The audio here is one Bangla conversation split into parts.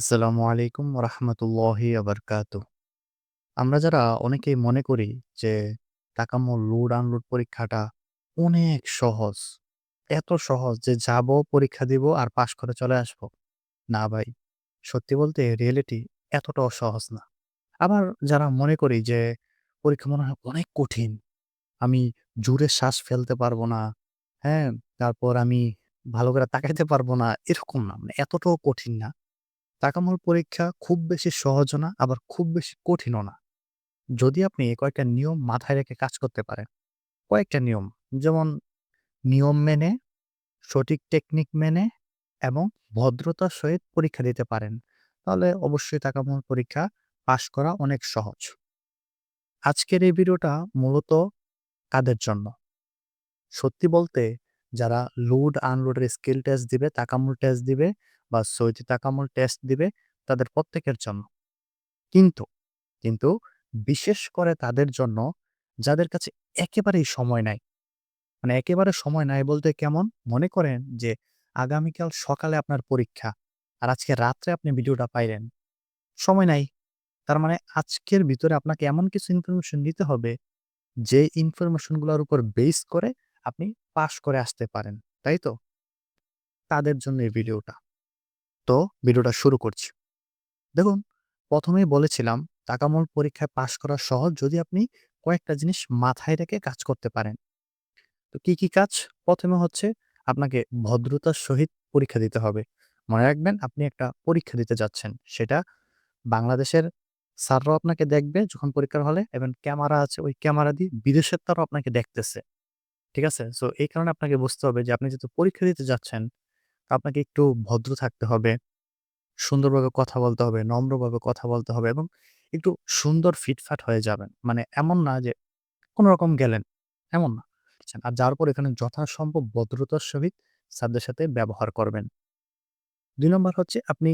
আসসালামু আলাইকুম রহমতুল্লাহি আবরকাত আমরা যারা অনেকেই মনে করি যে তাকামো লোড আনলোড পরীক্ষাটা অনেক সহজ, এত সহজ যে যাব, পরীক্ষা দিব আর পাশ করে চলে আসব। না ভাই, সত্যি বলতে রিয়েলিটি এতটাও সহজ না। আবার যারা মনে করি যে পরীক্ষা মনে হয় অনেক কঠিন, আমি জোরে শ্বাস ফেলতে পারব না হ্যাঁ তারপর আমি ভালো করে তাকাইতে পারব না, এরকম না মানে এতটাও কঠিন না। তাকামুল পরীক্ষা খুব বেশি সহজও না, আবার খুব বেশি কঠিনও না। যদি আপনি কয়েকটা নিয়ম মাথায় রেখে কাজ করতে পারেন। কয়েকটা নিয়ম। যেমন নিয়ম মেনে, সঠিক টেকনিক মেনে এবং ভদ্রতার সহিত পরীক্ষা দিতে পারেন। তাহলে অবশ্যই তাকামুল পরীক্ষা পাশ করা অনেক সহজ। আজকের এই ভিডিওটা মূলত কাদের জন্য? সত্যি বলতে যারা লোড আনলোডের স্কিল টেস্ট দিবে, তাকামুল টেস্ট দিবে বা সৌদি তাকামুল টেস্ট দিবে তাদের প্রত্যেকের জন্য। কিন্তু, কিন্তু বিশেষ করে তাদের জন্য যাদের কাছে একেবারেই সময় নাই। মানে একেবারে সময় নাই বলতে কেমন? মনে করেন যে আগামীকাল সকালে আপনার পরীক্ষা আর আজকে রাত্রে আপনি ভিডিওটা পাইলেন। সময় নাই। তার মানে আজকের ভিতরে আপনাকে এমন কিছু ইনফরমেশন দিতে হবে যে ইনফরমেশনগুলোর উপর বেস করে আপনি পাস করে আসতে পারেন। তাই তো? তাদের জন্য এই ভিডিওটা। তো ভিডিওটা শুরু করছি। দেখুন, ১ম এই বলেছিলাম তাকামুল পরীক্ষায় পাশ করা সহজ যদি আপনি কয়েকটা জিনিস মাথায় রেখে কাজ করতে পারেন। তো কি, কি কাজ? প্রথমে হচ্ছে আপনাকে ভদ্রতার সহিত পরীক্ষা দিতে হবে। মনে রাখবেন আপনি একটা পরীক্ষা দিতে যাচ্ছেন। সেটা বাংলাদেশের স্যাররাও আপনাকে দেখবে যখন পরীক্ষার হলে এবং ক্যামেরা আছে ওই ক্যামেরা দিয়ে বিদেশের তারাও আপনাকে দেখতেছে। ঠিক আছে? সো এই কারণে আপনাকে বুঝতে হবে যে আপনি যেহেতু পরীক্ষা দিতে যাচ্ছেন, আপনাকে একটু ভদ্র থাকতে হবে। সুন্দরভাবে কথা বলতে হবে, নম্রভাবে কথা বলতে হবে এবং একটু সুন্দর ফিটফাট হয়ে যাবেন। মানে এমন না যে কোনো রকম গেলেন, এমন না। বুঝছেন? আর যার পর এখানে যথাসম্ভব ভদ্রতার সহিত স্যারদের সাথে ব্যবহার করবেন। দুই নম্বর হচ্ছে আপনি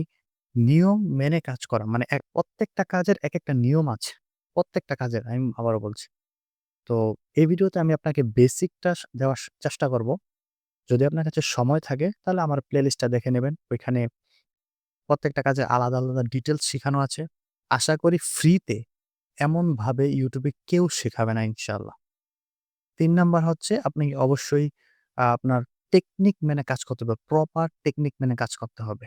নিয়ম মেনে কাজ করা। মানে এক প্রত্যেকটা কাজের এক একটা নিয়ম আছে। প্রত্যেকটা কাজের আমি আবারও বলছি। তো এই ভিডিওতে আমি আপনাকে বেসিকটা দেওয়ার চেষ্টা করব। যদি আপনার কাছে সময় থাকে তাহলে আমার প্লেলিস্টটা দেখে নেবেন। ওইখানে প্রত্যেকটা কাজে আলাদা, আলাদা ডিটেলস শেখানো আছে। আশা করি ফ্রিতে এমনভাবে ইউটিউবে কেউ শেখাবে না ইনশাআল্লাহ। তিন নাম্বার হচ্ছে আপনি অবশ্যই আপনার টেকনিক মেনে কাজ করতে হবে। প্রপার টেকনিক মেনে কাজ করতে হবে।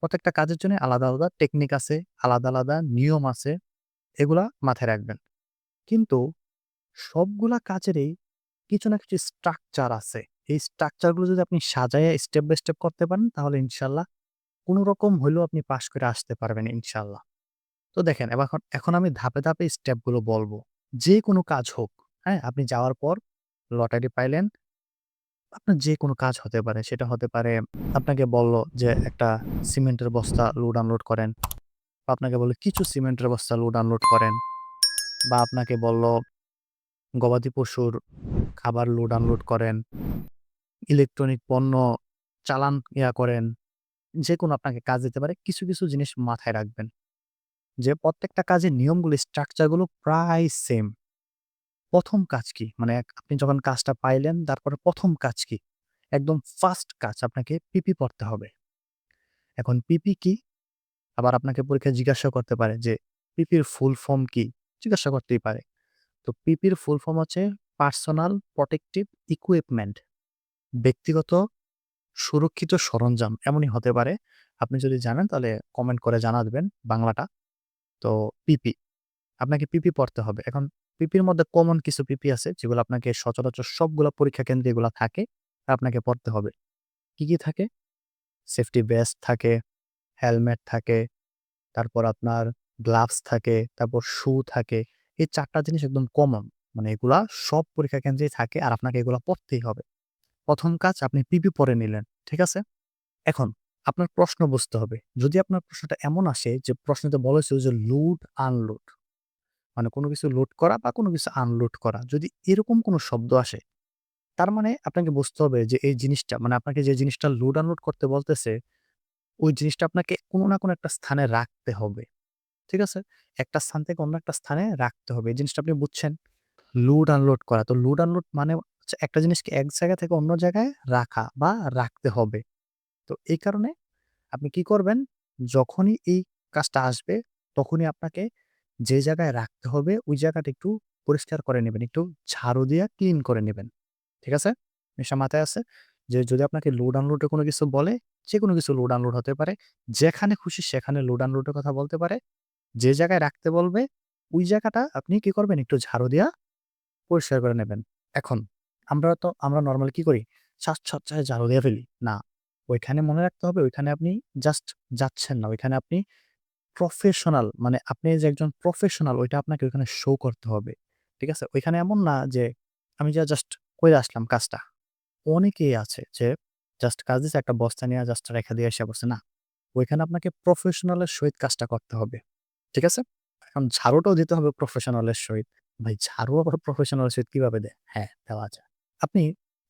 প্রত্যেকটা কাজের জন্য আলাদা, আলাদা টেকনিক আছে, আলাদা, আলাদা নিয়ম আছে। এগুলা মাথায় রাখবেন। কিন্তু সবগুলা কাজেরই কিছু না কিছু স্ট্রাকচার আছে। এই স্ট্রাকচারগুলো যদি আপনি সাজাইয়া স্টেপ বাই স্টেপ করতে পারেন তাহলে ইনশাল্লাহ কোনো রকম হলেও আপনি পাস করে আসতে পারবেন ইনশাল্লাহ তো দেখেন এবার এখন এখন আমি ধাপে, ধাপে স্টেপগুলো বলব যে কোনো কাজ হোক, হ্যাঁ? আপনি যাওয়ার পর লটারি পাইলেন। আপনার যে কোনো কাজ হতে পারে। সেটা হতে পারে আপনাকে বলল যে একটা সিমেন্টের বস্তা লোড আনলোড করেন। বা আপনাকে বলল কিছু সিমেন্টের বস্তা লোড আনলোড করেন। বা আপনাকে বলল গবাদি পশুর খাবার লোড আনলোড করেন। ইলেকট্রনিক পণ্য চালান ইয়া করেন। যেকোনো আপনাকে কাজ দিতে পারে। কিছু, কিছু জিনিস মাথায় রাখবেন। যে প্রত্যেকটা কাজের নিয়মগুলো স্ট্রাকচারগুলো প্রায় সেম। প্রথম কাজ কি? মানে আপনি যখন কাজটা পাইলেন তারপরে প্রথম কাজ কি? একদম ফার্স্ট কাজ আপনাকে পিপি পড়তে হবে। এখন পিপি কি? আবার আপনাকে পরীক্ষায় জিজ্ঞাসা করতে পারে যে পিপির ফুল ফর্ম কি? জিজ্ঞাসা করতেই পারে। তো পিপির ফুল ফর্ম হচ্ছে পার্সোনাল প্রটেক্টিভ ইকুইপমেন্ট। ব্যক্তিগত সুরক্ষিত সরঞ্জাম এমনই হতে পারে। আপনি যদি জানেন তাহলে কমেন্ট করে জানা দেবেন বাংলাটা। তো পিপি। আপনাকে পিপি পড়তে হবে। এখন পিপির মধ্যে কমন কিছু পিপি আছে যেগুলো আপনাকে সচরাচর সবগুলা পরীক্ষা কেন্দ্রে এগুলা থাকে। আপনাকে পড়তে হবে। কি, কি থাকে? সেফটি বেস্ট থাকে, হেলমেট থাকে, তারপর আপনার গ্লাভস থাকে, তারপর শু থাকে। এই চারটা জিনিস একদম কমন। মানে এগুলা সব পরীক্ষা কেন্দ্রেই থাকে আর আপনাকে এগুলা পড়তেই হবে। ১ম কাজ আপনি পিপি পরে নিলেন। ঠিক আছে? এখন আপনার প্রশ্ন বুঝতে হবে। যদি আপনার প্রশ্নটা এমন আসে যে প্রশ্নতে বলা হয়েছিল যে লোড আনলোড। মানে কোনো কিছু লোড করা বা কোনো কিছু আনলোড করা। যদি এরকম কোনো শব্দ আসে, তার মানে আপনাকে বুঝতে হবে যে এই জিনিসটা মানে আপনাকে যে জিনিসটা লোড আনলোড করতে বলতেছে, ওই জিনিসটা আপনাকে কোনো না কোনো একটা স্থানে রাখতে হবে। ঠিক আছে? একটা স্থান থেকে অন্য একটা স্থানে রাখতে হবে। এই জিনিসটা আপনি বুঝছেন? লোড আনলোড করা। তো লোড আনলোড মানে একটা জিনিসকে এক জায়গা থেকে অন্য জায়গায় রাখা বা রাখতে হবে। তো এই কারণে আপনি কি করবেন? যখনই এই কাজটা আসবে, তখনই আপনাকে যে জায়গায় রাখতে হবে, ওই জায়গাটা একটু পরিষ্কার করে নেবেন একটু ঝাড়ু দিয়া ক্লিন করে নেবেন ঠিক আছে? জিনিসটা মাথায় আছে? যে যদি আপনাকে লোড আনলোড কোনো কিছু বলে, যে কোনো কিছু লোড আনলোড হতে পারে। যেখানে খুশি সেখানে লোড আনলোডের কথা বলতে পারে। যে জায়গায় রাখতে বলবে, ওই জায়গাটা আপনি কি করবেন? একটু ঝাড়ু দিয়া পরিষ্কার করে নেবেন। এখন আমরা তো আমরা নরমালি কি করি? সাত সাচ্চায় ঝাড়ু দিয়ে ফেলি। না, ওইখানে মনে রাখতে হবে ওইখানে আপনি জাস্ট যাচ্ছেন না। ওইখানে আপনি প্রফেশনাল মানে আপনি যে একজন প্রফেশনাল ওইটা আপনাকে ওইখানে শো করতে হবে। ঠিক আছে? ওইখানে এমন না যে আমি যা জাস্ট করে আসলাম কাজটা। অনেকেই আছে যে জাস্ট কাজ দিছে একটা বস্তা নিয়ে জাস্ট রেখে দিয়ে এসে বসে। না, ওইখানে আপনাকে প্রফেশনালের সহিত কাজটা করতে হবে। ঠিক আছে? এখন ঝাড়ুটাও দিতে হবে প্রফেশনাল এর সহিত। ভাই ঝাড়ু আবার প্রফেশনাল এর সহিত কীভাবে দেয়? হ্যাঁ, দেওয়া যায়। আপনি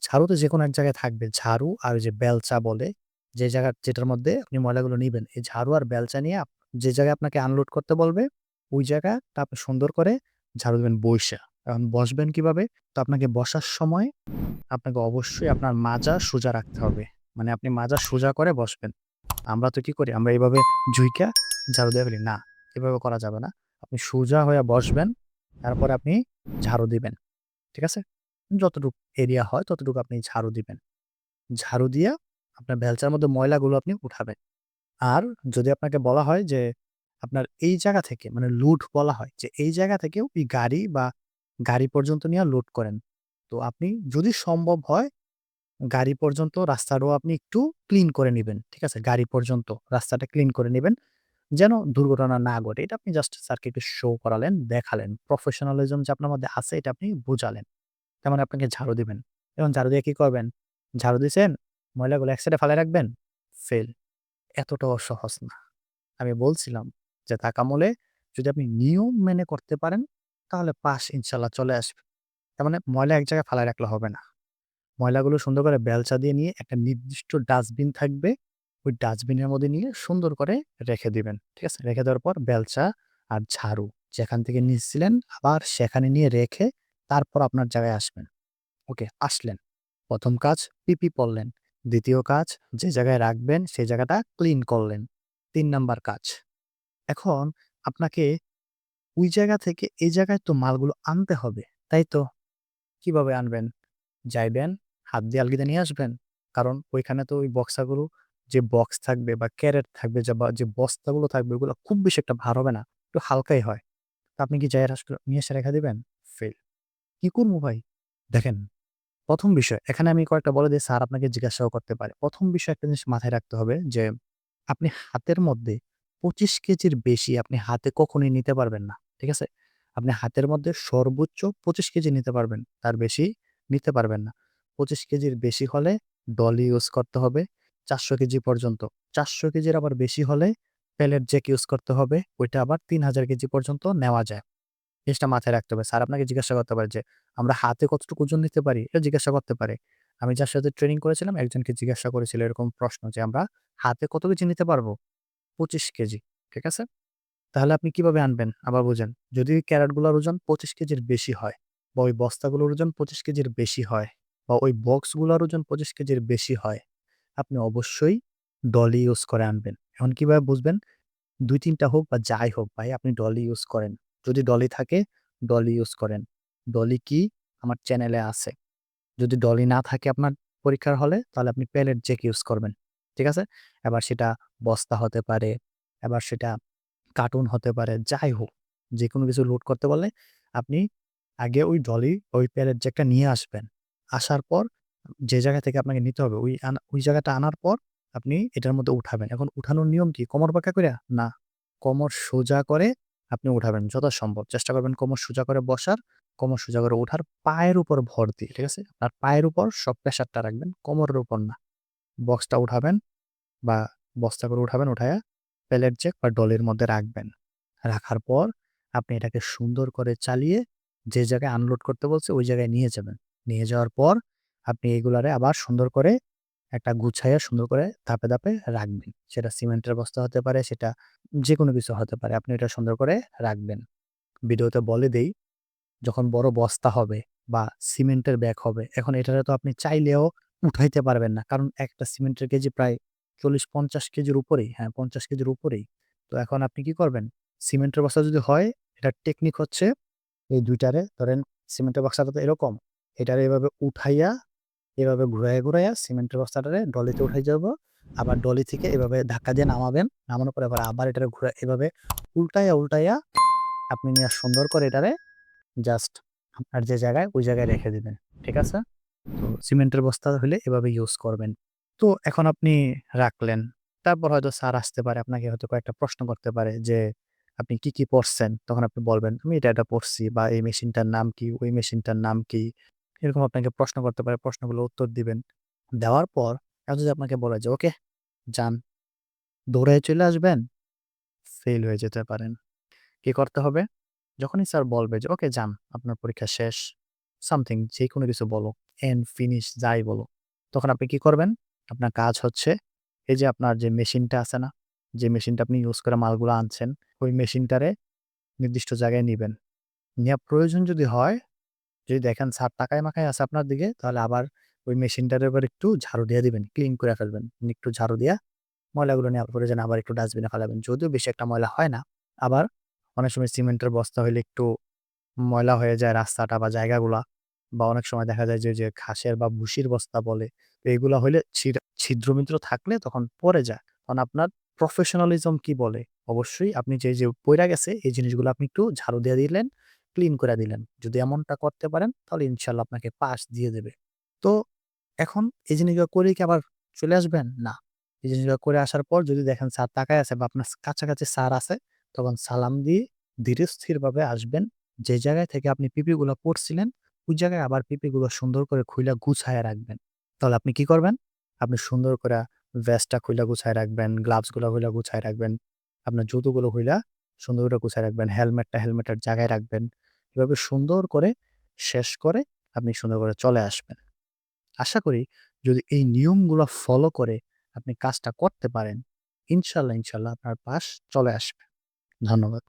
ঝাড়ু তো যেকোনো এক জায়গায় থাকবে। ঝাড়ু আর ওই যে বেলচা বলে, যে জায়গা যেটার মধ্যে আপনি ময়লাগুলো নিবেন। এই ঝাড়ু আর বেলচা নিয়ে আপ যে জায়গায় আপনাকে আনলোড করতে বলবে, ওই জায়গাটা আপনি সুন্দর করে ঝাড়ু দিবেন বইসা। এখন বসবেন কীভাবে? তো আপনাকে বসার সময় আপনাকে অবশ্যই আপনার মাজা সোজা রাখতে হবে। মানে আপনি মাজা সোজা করে বসবেন। আমরা তো কি করি? আমরা এভাবে ঝুইকা ঝাড়ু দিয়ে ফেলি। না, এভাবে করা যাবে না। আপনি সোজা হয়ে বসবেন। তারপরে আপনি ঝাড়ু দিবেন। ঠিক আছে? যতটুক এরিয়া হয় ততটুকু আপনি ঝাড়ু দিবেন। ঝাড়ু দিয়ে আপনার বেলচার মধ্যে ময়লাগুলো আপনি উঠাবেন। আর যদি আপনাকে বলা হয় যে আপনার এই জায়গা থেকে মানে লুট বলা হয় যে এই জায়গা থেকেও ওই গাড়ি বা গাড়ি পর্যন্ত নিয়ে লোড করেন। তো আপনি যদি সম্ভব হয় গাড়ি পর্যন্ত রাস্তাটাও আপনি একটু ক্লিন করে নেবেন ঠিক আছে? গাড়ি পর্যন্ত রাস্তাটা ক্লিন করে নেবেন যেন দুর্ঘটনা না ঘটে। এটা আপনি জাস্ট স্যারকে একটু শো করালেন, দেখালেন। প্রফেশনালিজম যে আপনার মধ্যে আছে এটা আপনি বুঝালেন। তার মানে আপনাকে ঝাড়ু দিবেন। এবং ঝাড়ু দিয়ে কি করবেন? ঝাড়ু দিছেন, ময়লাগুলো এক সাইডে রাখবেন, ফেল। এতটাও সহজ না। আমি বলছিলাম যে তাকামলে যদি আপনি নিয়ম মেনে করতে পারেন, তাহলে পাস ইনশাল্লাহ চলে আসবে। তার মানে ময়লা এক জায়গায় ফালায় রাখলে হবে না। ময়লাগুলো সুন্দর করে বেলচা দিয়ে নিয়ে একটা নির্দিষ্ট ডাস্টবিন থাকবে। ওই ডাস্টবিনের মধ্যে নিয়ে সুন্দর করে রেখে দিবেন। ঠিক আছে? রেখে দেওয়ার পর বেলচা আর ঝাড়ু যেখান থেকে নিচ্ছিলেন আবার সেখানে নিয়ে রেখে তারপর আপনার জায়গায় আসবেন। ওকে, আসলেন। প্রথম কাজ পিপি পড়লেন। দ্বিতীয় কাজ যে জায়গায় রাখবেন সেই জায়গাটা ক্লিন করলেন। তিন নাম্বার কাজ। এখন আপনাকে ওই জায়গা থেকে এই জায়গায় তো মালগুলো আনতে হবে। তাই তো? কীভাবে আনবেন? যাইবেন, হাত দিয়ে আলগিদা নিয়ে আসবেন। কারণ ওইখানে তো ওই বক্সাগুলো যে বক্স থাকবে বা ক্যারেট থাকবে যা বা যে বস্তাগুলো থাকবে ওগুলো খুব বেশি একটা ভার হবে না। একটু হালকাই হয়। তো আপনি কি রাস নিয়ে এসে রেখে দিবেন? কি করব ভাই? দেখেন, প্রথম বিষয় এখানে আমি কয়েকটা বলে দেই স্যার আপনাকে জিজ্ঞাসাও করতে পারে। প্রথম বিষয় একটা জিনিস মাথায় রাখতে হবে যে আপনি হাতের মধ্যে ২৫ কেজির বেশি আপনি হাতে কখনোই নিতে পারবেন না। ঠিক আছে? আপনি হাতের মধ্যে সর্বোচ্চ ২৫ কেজি নিতে পারবেন। তার বেশি নিতে পারবেন না। ২৫ কেজির বেশি হলে ডলি ইউজ করতে হবে ৪০০ কেজি পর্যন্ত। ৪০০ কেজির আবার বেশি হলে পেলেট জ্যাক ইউজ করতে হবে। ওইটা আবার ৩০০০ কেজি পর্যন্ত নেওয়া যায়। জিনিসটা মাথায় রাখতে হবে। স্যার আপনাকে জিজ্ঞাসা করতে পারে যে, "আমরা হাতে কতটুকু ওজন নিতে পারি?" এটা জিজ্ঞাসা করতে পারে। আমি যার সাথে ট্রেনিং করেছিলাম একজনকে জিজ্ঞাসা করেছিল এরকম প্রশ্ন যে, "আমরা হাতে কত কেজি নিতে পারব?" ২৫ কেজি। ঠিক আছে? তাহলে আপনি কীভাবে আনবেন? আবার বুঝেন। যদি ক্যারেটগুলোর ওজন ২৫ কেজির বেশি হয় বা ওই বস্তাগুলোর ওজন ২৫ কেজির বেশি হয় বা ওই বক্সগুলোর ওজন ২৫ কেজির বেশি হয়, আপনি অবশ্যই ডলি ইউজ করে আনবেন। এখন কীভাবে বুঝবেন? দুই তিনটা হোক বা যাই হোক ভাই আপনি ডলি ইউজ করেন। যদি ডলি থাকে ডলি ইউজ করেন। ডলি কি? আমার চ্যানেলে আছে। যদি ডলি না থাকে আপনার পরীক্ষার হলে তাহলে আপনি প্যালেট জ্যাক ইউজ করবেন। ঠিক আছে? এবার সেটা বস্তা হতে পারে, এবার সেটা কার্টুন হতে পারে, যাই হোক। যে কোনো কিছু লোড করতে বললে আপনি আগে ওই ডলি, ওই পেলেট জ্যাকটা নিয়ে আসবেন। আসার পর যে জায়গা থেকে আপনাকে নিতে হবে ওই ওই জায়গাটা আনার পর আপনি এটার মধ্যে উঠাবেন। এখন উঠানোর নিয়ম কি? কোমর বাঁকা করে না। কোমর সোজা করে আপনি উঠাবেন যথাসম্ভব। চেষ্টা করবেন কোমর সোজা করে বসার, কোমর সোজা করে ওঠার, পায়ের উপর ভর দিয়ে। ঠিক আছে? আপনার পায়ের উপর সব প্রেশারটা রাখবেন, কোমরের উপর না। বক্সটা উঠাবেন বা বস্তা করে উঠাবেন, উঠায়া পেলেট জ্যাক বা ডলির মধ্যে রাখবেন। রাখার পর আপনি এটাকে সুন্দর করে চালিয়ে যে জায়গায় আনলোড করতে বলছে ওই জায়গায় নিয়ে যাবেন। নিয়ে যাওয়ার পর আপনি এগুলারে আবার সুন্দর করে একটা গুছাইয়া সুন্দর করে ধাপে, ধাপে রাখবেন। সেটা সিমেন্টের বস্তা হতে পারে, সেটা যে কোনো কিছু হতে পারে। আপনি এটা সুন্দর করে রাখবেন। ভিডিওতে বলে দেই, যখন বড় বস্তা হবে বা সিমেন্টের ব্যাগ হবে, এখন এটারে তো আপনি চাইলেও উঠাইতে পারবেন না। কারণ একটা সিমেন্টের কেজি প্রায় ৪০-৫০ কেজির উপরেই, হ্যাঁ ৫০ কেজির উপরেই। তো এখন আপনি কি করবেন? সিমেন্টের বস্তা যদি হয়, এটার টেকনিক হচ্ছে এই দুইটারে ধরেন সিমেন্টের বস্তাটা তো এরকম। এটারে এভাবে উঠাইয়া, এভাবে ঘুরাইয়া, ঘুরাইয়া সিমেন্টের বস্তাটারে ডলিতে উঠে যাব আবার ডলি থেকে এভাবে ধাক্কা দিয়ে নামাবেন। নামানোর পরে আবার আবার এটারে ঘুরা এভাবে উল্টাইয়া, উল্টাইয়া আপনি নিয়া সুন্দর করে এটারে জাস্ট আপনার যে জায়গায়, ওই জায়গায় রেখে দেবেন ঠিক আছে? তো সিমেন্টের বস্তা হইলে এভাবে ইউজ করবেন। তো এখন আপনি রাখলেন। তারপর হয়তো স্যার আসতে পারে, আপনাকে হয়তো কয়েকটা প্রশ্ন করতে পারে যে, আপনি কি, কি পড়ছেন? তখন আপনি বলবেন, "আমি এটা, এটা পড়ছি" বা "এই মেশিনটার নাম কি? ওই মেশিনটার নাম কি?" এরকম আপনাকে প্রশ্ন করতে পারে। প্রশ্নগুলো উত্তর দিবেন। দেওয়ার পর এখন যদি আপনাকে বলে যে, "ওকে, যান।" দৌড়ায়ে চলে আসবেন? ফেল হয়ে যেতে পারেন। কি করতে হবে? যখনই স্যার বলবে যে, "ওকে, যান। আপনার পরীক্ষা শেষ।" সামথিং যে কোনো কিছু বলো, এন্ড, ফিনিশ যাই বলো। তখন আপনি কি করবেন? আপনার কাজ হচ্ছে এই যে আপনার যে মেশিনটা আছে না? যে মেশিনটা আপনি ইউজ করে মালগুলো আনছেন, ওই মেশিনটারে নির্দিষ্ট জায়গায় নিবেন। নেওয়া প্রয়োজন যদি হয়, যদি দেখেন স্যার টাকায় মাখায় আছে আপনার দিকে, তাহলে আবার ওই মেশিনটার উপর একটু ঝাড়ু দিয়ে দিবেন। ক্লিন করে ফেলবেন। একটু ঝাড়ু দিয়া ময়লাগুলো নেওয়ার পরে যেন আবার একটু ডাস্টবিনে ফেলাবেন যদিও বেশি একটা ময়লা হয় না। আবার অনেক সময় সিমেন্টের বস্তা হইলে একটু ময়লা হয়ে যায় রাস্তাটা বা জায়গাগুলা। বা অনেক সময় দেখা যায় যে, যে ঘাসের বা ভুসির বস্তা বলে, তো এগুলা হইলে ছিদ ছিদ্র-মিদ্র থাকলে তখন পরে যায়। তখন আপনার প্রফেশনালিজম কি বলে? অবশ্যই আপনি যে, যে পইড়া গেছে এই জিনিসগুলো আপনি একটু ঝাড়ু দিয়ে দিলেন, ক্লিন কইরা দিলেন। যদি এমনটা করতে পারেন তাহলে ইনশাআল্লাহ আপনাকে পাস দিয়ে দেবে। তো এখন এই জিনিসগুলো করে কি আবার চলে আসবেন? না। এই জিনিসগুলো করে আসার পর যদি দেখেন স্যার তাকায় আছে বা আপনার কাছাকাছি স্যার আছে, তখন সালাম দিয়ে ধীরে-স্থিরভাবে আসবেন। যে জায়গায় থেকে আপনি পিপিগুলা পড়ছিলেন, ওই জায়গায় আবার পিপিগুলো সুন্দর করে খুইলা গুছায় রাখবেন। তাহলে আপনি কি করবেন? আপনি সুন্দর করে ভেস্টটা খুইলা গুছায় রাখবেন, গ্লাভসগুলা খুইলা গুছায় রাখবেন। আপনার জুতোগুলো খুইলা সুন্দর করে গুছায় রাখবেন। হেলমেটটা হেলমেটের জায়গায় রাখবেন। এভাবে সুন্দর করে শেষ করে আপনি সুন্দর করে চলে আসবেন। আশা করি যদি এই নিয়মগুলো ফলো করে আপনি কাজটা করতে পারেন, ইনশাল্লাহ ইনশাল্লাহ আপনার পাশ চলে আসবে। ধন্যবাদ।